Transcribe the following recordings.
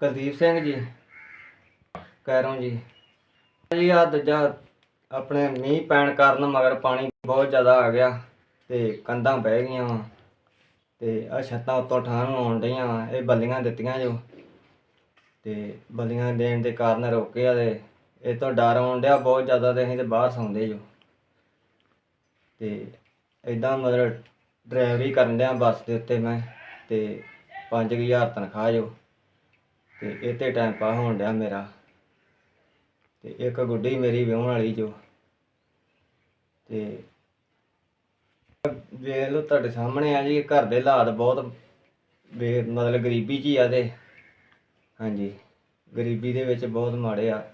ਕੁਲਦੀਪ ਸਿੰਘ ਜੀ, ਕੈਰੋਂ ਜੀ। ਜੀ ਆ ਦੂਜਾ ਆਪਣੇ ਮੀਂਹ ਪੈਣ ਕਾਰਨ ਮਗਰ ਪਾਣੀ ਬਹੁਤ ਜ਼ਿਆਦਾ ਆ ਗਿਆ ਤੇ ਕੰਧਾਂ ਬਹਿ ਗਈਆਂ ਵਾ ਤੇ ਆ ਛੱਤਾਂ ਉੱਤੋਂ ਠਾਹ ਨੂੰ ਆਉਣ ਡਈਆਂ ਵਾ, ਇਹ ਬੱਲੀਆਂ ਦਿੱਤੀਆਂ ਜੋ। ਤੇ ਬੱਲੀਆਂ ਦੇਣ ਦੇ ਕਾਰਨ ਰੋਕੇ ਆ ਤੇ ਇਹ ਤੋਂ ਡਰ ਆਉਣ ਡਿਆ ਬਹੁਤ ਜ਼ਿਆਦਾ ਤੇ ਅਸੀਂ ਤੇ ਬਾਹਰ ਸੌਂਦੇ ਜੋ। ਤੇ ਇਦਾਂ ਮਤਲਬ ਡਰਾਈਵਰੀ ਕਰਨ ਡਿਆ ਬੱਸ ਦੇ ਉੱਤੇ ਮੈਂ ਤੇ 5000 ਤਨਖਾਹ ਜੋ। ਤੇ ਇਹ ਤੇ ਟਾਈਮ ਪਾ ਹੋਣ ਡਿਆ ਮੇਰਾ। ਤੇ ਇੱਕ ਗੁੱਡੀ ਮੇਰੀ ਵਿਆਹਣ ਵਾਲੀ ਜੋ। ਤੇ ਵੇਖ ਲਓ ਤੁਹਾਡੇ ਸਾਹਮਣੇ ਆ ਜੀ, ਘਰ ਦੇ ਹਾਲਾਤ ਬਹੁਤ ਬੇ ਮਤਲਬ ਗਰੀਬੀ 'ਚ ਹੀ ਆ ਤੇ। ਹਾਂਜੀ, ਗਰੀਬੀ ਦੇ ਵਿੱਚ ਬਹੁਤ ਮਾੜੇ ਆ।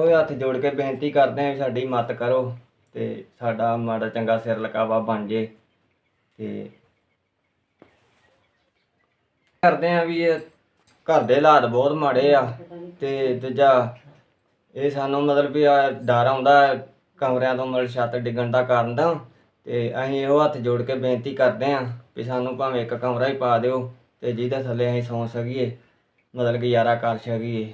ਉਹ ਹੱਥ ਜੋੜ ਕੇ ਬੇਨਤੀ ਕਰਦੇ ਆ ਵੀ ਸਾਡੀ ਮਦਦ ਕਰੋ ਤੇ ਸਾਡਾ ਮਾੜਾ ਚੰਗਾ ਸਿਰ ਲਕਾਵਾ ਬਣ ਜੇ। ਤੇ ਕਰਦੇ ਆ ਵੀ ਇਹ ਘਰ ਦੇ ਹਾਲਾਤ ਬਹੁਤ ਮਾੜੇ ਆ ਤੇ ਦੂਜਾ ਇਹ ਸਾਨੂੰ ਮਤਲਬ ਵੀ ਆ ਡਰ ਆਉਂਦਾ ਹੈ ਕਮਰਿਆਂ ਤੋਂ ਮਤਲਬ ਛੱਤ ਡਿੱਗਣ ਦਾ ਕਾਰਨ ਦਾ ਤੇ ਅਸੀਂ ਇਹੋ ਹੱਥ ਜੋੜ ਕੇ ਬੇਨਤੀ ਕਰਦੇ ਆ ਵੀ ਸਾਨੂੰ ਭਾਵੇਂ ਇੱਕ ਕਮਰਾ ਹੀ ਪਾ ਦਿਓ ਤੇ ਜਿਹਦੇ ਥੱਲੇ ਅਸੀਂ ਸੌਂ ਸਕੀਏ, ਮਤਲਬ ਗੁਜ਼ਾਰਾ ਕਰ ਸਕੀਏ।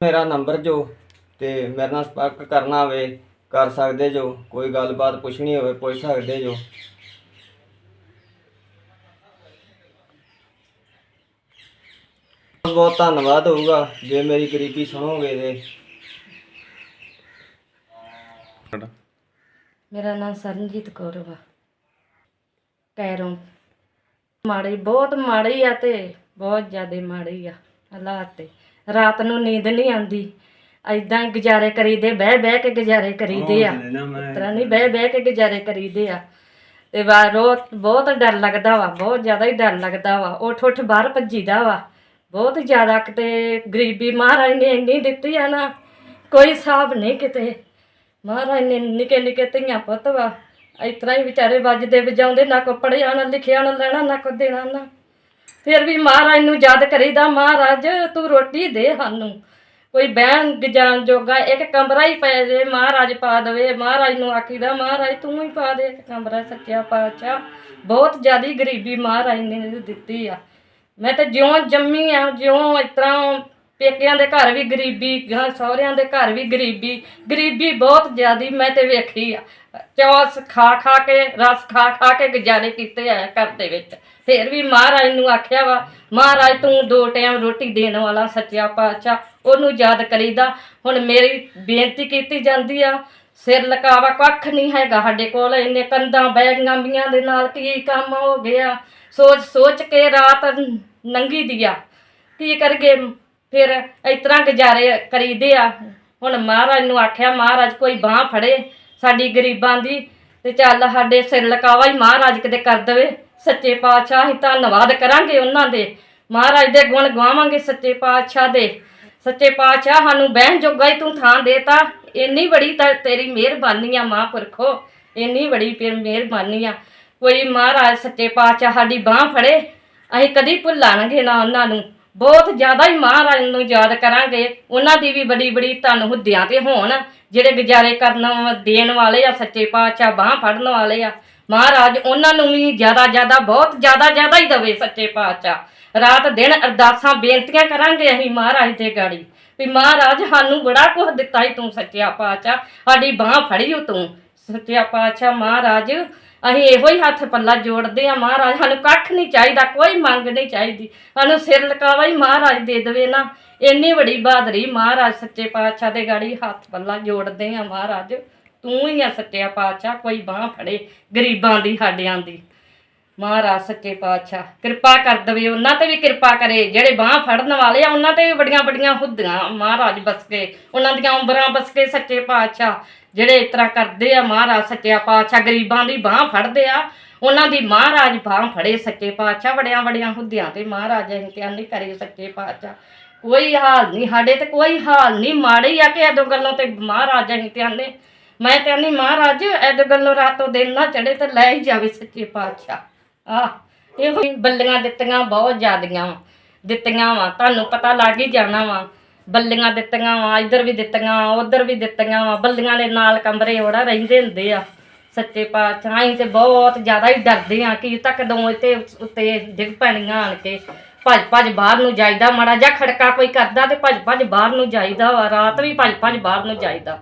ਮੇਰਾ ਨੰਬਰ ਜੋ ਤੇ ਮੇਰੇ ਨਾਲ ਸੰਪਰਕ ਕਰਨਾ ਹੋਵੇ, ਕਰ ਸਕਦੇ ਜੋ, ਕੋਈ ਗੱਲਬਾਤ ਪੁੱਛਣੀ ਹੋਵੇ ਪੁੱਛ ਸਕਦੇ ਜੋ। ਬਹੁਤ ਧੰਨਵਾਦ ਹੋਊਗਾ ਜੇ ਮੇਰੀ ਗਰੀਬੀ ਸੁਣੋਗੇ ਤੇ। ਮੇਰਾ ਨਾਮ ਸਰਨਜੀਤ ਕੌਰ ਵਾ। ਕੈਰੋਂ ਮਾੜੀ ਬਹੁਤ ਮਾੜੀ ਆ ਤੇ ਬਹੁਤ ਜ਼ਿਆਦਾ ਮਾੜੀ ਆ ਹਾਲਾਤ ਤੇ। ਰਾਤ ਨੂੰ ਨੀਂਦ ਨਹੀਂ ਆਉਂਦੀ। ਐਦਾਂ ਗੁਜ਼ਾਰੇ ਕਰੀਦੇ ਬਹਿ ਬਹਿ ਕੇ ਗੁਜ਼ਾਰੇ ਕਰੀਦੇ ਆ। ਤਰ੍ਹਾਂ ਨਹੀਂ ਬਹਿ ਬਹਿ ਕੇ ਗੁਜ਼ਾਰੇ ਕਰੀਦੇ ਆ। ਤੇ ਵਾ ਰੋ ਬਹੁਤ ਡਰ ਲੱਗਦਾ ਵਾ ਬਹੁਤ ਜ਼ਿਆਦਾ ਹੀ ਡਰ ਲੱਗਦਾ ਵਾ। ਉੱਠ ਉੱਠ ਬਾਹਰ ਭੱਜੀਦਾ ਵਾ। ਬਹੁਤ ਜ਼ਿਆਦਾ ਕਿਤੇ ਗਰੀਬੀ ਮਹਾਰਾਜ ਨੇ ਇੰਨੀ ਦਿੱਤੀ ਆ ਨਾ, ਕੋਈ ਹਿਸਾਬ ਨਹੀਂ ਕਿਤੇ। ਮਹਾਰਾਜ ਨੇ ਨਿੱਕੇ ਨਿੱਕੇ ਧੀਆਂ ਪੁੱਤ ਵਾ, ਇਸ ਤਰ੍ਹਾਂ ਹੀ ਵਿਚਾਰੇ ਵੱਜਦੇ ਵਜਾਉਂਦੇ, ਨਾ ਕੋ ਪੜਿਆ ਨਾ ਲਿਖਿਆ, ਨਾ ਲੈਣਾ, ਨਾ ਕੋ ਦੇਣਾ, ਨਾ। ਫਿਰ ਵੀ ਮਹਾਰਾਜ ਨੂੰ ਯਾਦ ਕਰੀਦਾ, ਮਹਾਰਾਜ, ਤੂੰ ਰੋਟੀ ਦੇ ਸਾਨੂੰ। ਕੋਈ ਬਹਿਣ ਗਜਾਨ ਜੋਗਾ ਇੱਕ ਕਮਰਾ ਹੀ ਪੈ ਜੇ, ਮਹਾਰਾਜ ਪਾ ਦੇਵੇ। ਮਹਾਰਾਜ ਨੂੰ ਆਖੀਦਾ, ਮਹਾਰਾਜ, ਤੂੰ ਹੀ ਪਾ ਦੇ ਇੱਕ ਕਮਰਾ ਸੱਚਿਆ ਪਾਤਸ਼ਾਹ। ਬਹੁਤ ਜ਼ਿਆਦੀ ਗਰੀਬੀ ਮਹਾਰਾਜ ਨੇ ਦਿੱਤੀ ਆ। ਮੈਂ ਤਾਂ ਜਿਉਂ ਜੰਮੀ ਆ, ਜਿਉਂ ਇਸ ਤਰ੍ਹਾਂ ਪੇਕਿਆਂ ਦੇ ਘਰ ਵੀ ਗਰੀਬੀ ਗਾਂ ਸਹੁਰਿਆਂ ਦੇ ਘਰ ਵੀ ਗਰੀਬੀ ਗਰੀਬੀ ਬਹੁਤ ਜ਼ਿਆਦੀ ਮੈਂ ਤੇ ਵੇਖੀ ਆ। ਚੌਸ ਖਾ ਖਾ ਕੇ, ਰਸ ਖਾ ਖਾ ਕੇ ਗੁਜ਼ਾਰੇ ਕੀਤੇ ਆ ਘਰ ਦੇ ਵਿੱਚ। ਫਿਰ ਵੀ ਮਹਾਰਾਜ ਨੂੰ ਆਖਿਆ ਵਾ, ਮਹਾਰਾਜ, ਤੂੰ ਦੋ ਟਾਈਮ ਰੋਟੀ ਦੇਣ ਵਾਲਾ ਸੱਚਿਆ ਪਾਤਸ਼ਾਹ, ਉਹਨੂੰ ਯਾਦ ਕਰੀਦਾ। ਹੁਣ ਮੇਰੀ ਬੇਨਤੀ ਕੀਤੀ ਜਾਂਦੀ ਆ, ਸਿਰ ਲਕਾਵਾ ਕੱਖ ਨਹੀਂ ਹੈਗਾ ਸਾਡੇ ਕੋਲ, ਇੰਨੇ ਕੰਧਾਂ ਬਹਿ ਮੀਆਂ ਦੇ ਨਾਲ, ਕੀ ਕੰਮ ਹੋ ਗਿਆ? ਸੋਚ ਸੋਚ ਕੇ ਰਾਤ ਨੰਗੀ ਦੀਆ। ਕੀ ਕਰਗੇ ਫਿਰ ਇਸ ਤਰ੍ਹਾਂ ਗੁਜ਼ਾਰੇ ਕਰੀਦੇ ਆ। ਹੁਣ ਮਹਾਰਾਜ ਨੂੰ ਆਖਿਆ, ਮਹਾਰਾਜ, ਕੋਈ ਬਾਹ ਫੜੇ ਸਾਡੀ ਗਰੀਬਾਂ ਦੀ ਤੇ ਚੱਲ ਸਾਡੇ ਸਿਰ ਲਕਾਵਾ ਹੀ ਮਹਾਰਾਜ ਕਿਤੇ ਕਰ ਦੇਵੇ। ਸੱਚੇ ਪਾਤਸ਼ਾਹ ਅਸੀਂ ਧੰਨਵਾਦ ਕਰਾਂਗੇ ਉਹਨਾਂ ਦੇ। ਮਹਾਰਾਜ ਦੇ ਗੁਣ ਗਾਵਾਂਗੇ ਸੱਚੇ ਪਾਤਸ਼ਾਹ ਦੇ। ਸੱਚੇ ਪਾਤਸ਼ਾਹ ਸਾਨੂੰ ਬਹਿਣ ਜੋਗਾ ਹੀ ਤੂੰ ਥਾਂ ਦੇਤਾ। ਇੰਨੀ ਬੜੀ ਤੇਰੀ ਮਿਹਰਬਾਨੀ ਆ ਮਹਾਂਪੁਰਖੋ। ਇੰਨੀ ਬੜੀ ਫਿਰ ਮਿਹਰਬਾਨੀ ਆ। ਕੋਈ ਮਹਾਰਾਜ, ਸੱਚੇ ਪਾਤਸ਼ਾਹ ਸਾਡੀ ਬਾਹ ਫੜੇ ਅਸੀਂ ਕਦੀ ਭੁੱਲਾਂਗੇ ਨਾ ਉਹਨਾਂ ਨੂੰ। ਬਹੁਤ ਜ਼ਿਆਦਾ ਹੀ ਮਹਾਰਾਜ ਨੂੰ ਯਾਦ ਕਰਾਂਗੇ। ਉਹਨਾਂ ਦੀ ਵੀ ਬੜੀ ਬੜੀ ਧੰਨ ਹੁੱਦਿਆਂ ਤੇ ਹੋਣ, ਜਿਹੜੇ ਗੁਜ਼ਾਰੇ ਕਰਨ ਦੇਣ ਵਾਲੇ ਆ, ਸੱਚੇ ਪਾਤਸ਼ਾਹ, ਬਾਹ ਫੜਨ ਵਾਲੇ ਆ। ਮਹਾਰਾਜ ਉਹਨਾਂ ਨੂੰ ਵੀ ਜ਼ਿਆਦਾ ਜ਼ਿਆਦਾ, ਬਹੁਤ ਜ਼ਿਆਦਾ ਜ਼ਿਆਦਾ ਹੀ ਦਵੇ ਸੱਚੇ ਪਾਤਸ਼ਾਹ। ਰਾਤ ਦਿਨ ਅਰਦਾਸਾਂ ਬੇਨਤੀਆਂ ਕਰਾਂਗੇ ਅਸੀਂ ਮਹਾਰਾਜ ਦੇ ਗਾੜੀ। ਵੀ ਮਹਾਰਾਜ, ਸਾਨੂੰ ਬੜਾ ਕੁਝ ਦਿੱਤਾ ਹੀ ਤੂੰ, ਸੱਚਿਆ ਪਾਤਸ਼ਾਹ। ਸਾਡੀ ਬਾਹ ਫੜੀ ਓ ਤੂੰ। ਸੱਚਿਆ ਪਾਤਸ਼ਾਹ, ਮਹਾਰਾਜ ਅਸੀਂ ਇਹੋ ਹੀ ਹੱਥ ਪੱਲਾ ਜੋੜਦੇ ਆ ਮਹਾਰਾਜ, ਸਾਨੂੰ ਕੱਖ ਨਹੀਂ ਚਾਹੀਦਾ, ਕੋਈ ਮੰਗ ਨਹੀਂ ਚਾਹੀਦੀ। ਸਾਨੂੰ ਸਿਰ ਲਕਾਵਾ ਹੀ ਮਹਾਰਾਜ ਦੇ ਦੇਵੇ ਨਾ। ਇੰਨੀ ਵੱਡੀ ਬਹਾਦਰੀ ਮਹਾਰਾਜ ਸੱਚੇ ਪਾਤਸ਼ਾਹ ਦੇ ਗਾੜੀ ਹੱਥ ਪੱਲਾ ਜੋੜਦੇ ਆ ਮਹਾਰਾਜ। ਤੂੰ ਹੀ ਆ ਸੱਚਿਆ ਪਾਤਸ਼ਾਹ, ਕੋਈ ਬਾਹ ਫੜੇ ਗਰੀਬਾਂ ਦੀ, ਸਾਡਿਆਂ ਦੀ। ਮਹਾਰਾਜ ਸੱਚੇ ਪਾਤਸ਼ਾਹ, ਕਿਰਪਾ ਕਰ ਦਵੇ, ਉਹਨਾਂ ਤੇ ਵੀ ਕਿਰਪਾ ਕਰੇ। ਜਿਹੜੇ ਬਾਹ ਫੜਨ ਵਾਲੇ ਆ, ਉਹਨਾਂ ਤੇ ਵੀ ਬੜੀਆਂ ਬੜੀਆਂ ਹੁੱਦੀਆਂ ਮਹਾਰਾਜ ਬਸਕੇ, ਉਹਨਾਂ ਦੀਆਂ ਉਮਰਾਂ ਬਸਕੇ ਸੱਚੇ ਪਾਤਸ਼ਾਹ। ਜਿਹੜੇ ਇਸ ਤਰ੍ਹਾਂ ਕਰਦੇ ਆ ਮਹਾਰਾਜ ਸੱਚਿਆ ਪਾਤਸ਼ਾਹ, ਗਰੀਬਾਂ ਦੀ ਬਾਹ ਫੜਦੇ ਆ, ਉਹਨਾਂ ਦੀ ਮਹਾਰਾਜ ਬਾਹ ਫੜੇ, ਸੱਚੇ ਪਾਤਸ਼ਾਹ ਬੜੀਆਂ ਬੜੀਆਂ ਹੁੰਦਿਆਂ ਤੇ ਮਹਾਰਾਜ ਇੰਤਿਆਨ ਨਹੀਂ ਕਰੇ ਸੱਚੇ ਪਾਤਸ਼ਾਹ, ਕੋਈ ਹਾਲ ਨਹੀਂ, ਸਾਡੇ ਤੇ ਕੋਈ ਹਾਲ ਨਹੀਂ, ਮਾੜੇ ਆ ਕਿ ਇਹਦੋਂ ਗੱਲੋਂ ਤੇ ਮਹਾਰਾਜ ਇੰਤਿਆਨ ਨੇ ਮੈਂ ਤੇ ਨਹੀਂ ਮਹਾਰਾਜ ਇਹਦੋਂ ਗੱਲੋਂ ਰਾਤੋਂ ਦਿਨ ਨਾ ਚੜੇ ਤੇ ਲੈ ਹੀ ਜਾਵੇ ਸੱਚੇ ਪਾਤਸ਼ਾਹ। ਆ ਇਹੋ ਬੱਲੀਆਂ ਦਿੱਤੀਆਂ ਬਹੁਤ ਜ਼ਿਆਦੀਆਂ ਵਾ, ਦਿੱਤੀਆਂ ਵਾ, ਤੁਹਾਨੂੰ ਪਤਾ ਲੱਗ ਹੀ ਜਾਣਾ ਵਾ। ਬੱਲੀਆਂ ਦਿੱਤੀਆਂ ਵਾ, ਇੱਧਰ ਵੀ ਦਿੱਤੀਆਂ ਵਾ, ਉੱਧਰ ਵੀ ਦਿੱਤੀਆਂ ਵਾ, ਬੱਲੀਆਂ ਦੇ ਨਾਲ ਕਮਰੇ ਉਹੜਾ ਰਹਿੰਦੇ ਹੁੰਦੇ ਆ, ਸੱਚੇ ਪਾਤਸ਼ਾਹ, ਅਸੀਂ ਤੇ ਬਹੁਤ ਜ਼ਿਆਦਾ ਹੀ ਡਰਦੇ ਆ ਕਿ ਤੱਕ ਦੋ ਇੱਥੇ ਉੱਤੇ ਡਿੱਗ ਪੈਣੀਆਂ ਆਣ ਕੇ, ਭੱਜ ਭੱਜ ਬਾਹਰ ਨੂੰ ਜਾਈਦਾ ਮਾੜਾ ਜਿਹਾ ਖੜਕਾ ਕੋਈ ਕਰਦਾ ਤੇ ਭੱਜ ਭੱਜ ਬਾਹਰ ਨੂੰ ਜਾਈਦਾ ਵਾ, ਰਾਤ ਵੀ ਭੱਜ ਭੱਜ ਬਾਹਰ ਨੂੰ ਜਾਈਦਾ।